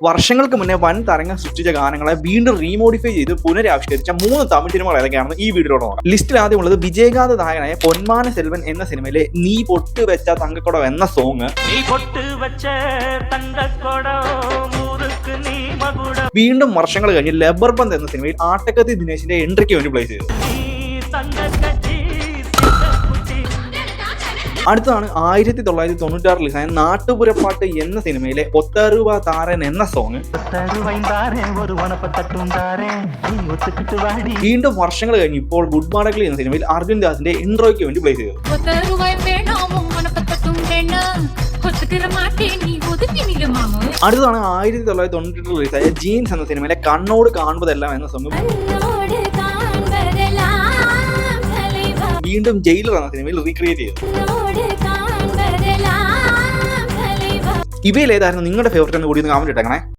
വർഷങ്ങൾക്ക് മുന്നേ വൻ തരങ്ങൾ സൃഷ്ടിച്ച ഗാനങ്ങളെ വീണ്ടും റീമോഡിഫൈ ചെയ്ത് പുനരാവിഷ്കരിച്ച മൂന്ന് തമിഴ് സിനിമകൾ ഏതൊക്കെയാണ് ഈ വീഡിയോ നോക്കാം. ലിസ്റ്റിൽ ആദ്യമുള്ളത് വിജയകാന്ത് നായകനായ പൊന്മാന സെൽവൻ എന്ന സിനിമയിലെ നീ പൊട്ട് വെച്ച തങ്കക്കൊടം എന്ന സോങ് വീണ്ടും വർഷങ്ങൾ കഴിഞ്ഞ് ലബർബന്ത് എന്ന സിനിമയിൽ ആട്ടക്കത്തി ദിനേശിന്റെ എൻട്രിക്ക് വേണ്ടി പ്ലേ ചെയ്തു. അടുത്തതാണ് ആയിരത്തി തൊള്ളായിരത്തി തൊണ്ണൂറ്റാറിൽ റിലീസായ നാട്ടുപുരപ്പാട്ട് എന്ന സിനിമയിലെ ഒത്തരൂപ താരൻ എന്ന സോങ് വീണ്ടും വർഷങ്ങൾ കഴിഞ്ഞ് ഇപ്പോൾ ഗുഡ് മാർഡക്ലി എന്ന സിനിമയിൽ അർജുൻ ദാസിന്റെ ഇൻട്രോയ്ക്ക് വേണ്ടി പ്ലേ ചെയ്തു. അടുത്താണ് ആയിരത്തി തൊള്ളായിരത്തി തൊണ്ണൂറ്റി റിലീസായ ജീൻസ് എന്ന സിനിമയിലെ കണ്ണോട് കാണുമ്പോഴെല്ലാം എന്ന സോങ് വീണ്ടും ജയിലർ എന്ന സിനിമയിൽ റീക്രിയേറ്റ് ചെയ്തത് ഇവയിലേതായിരുന്നു നിങ്ങളുടെ ഫേവറേറ്റ് എന്ന് കൂടി ഒന്ന് കമന്റ് ഇട്ടേക്കണേ.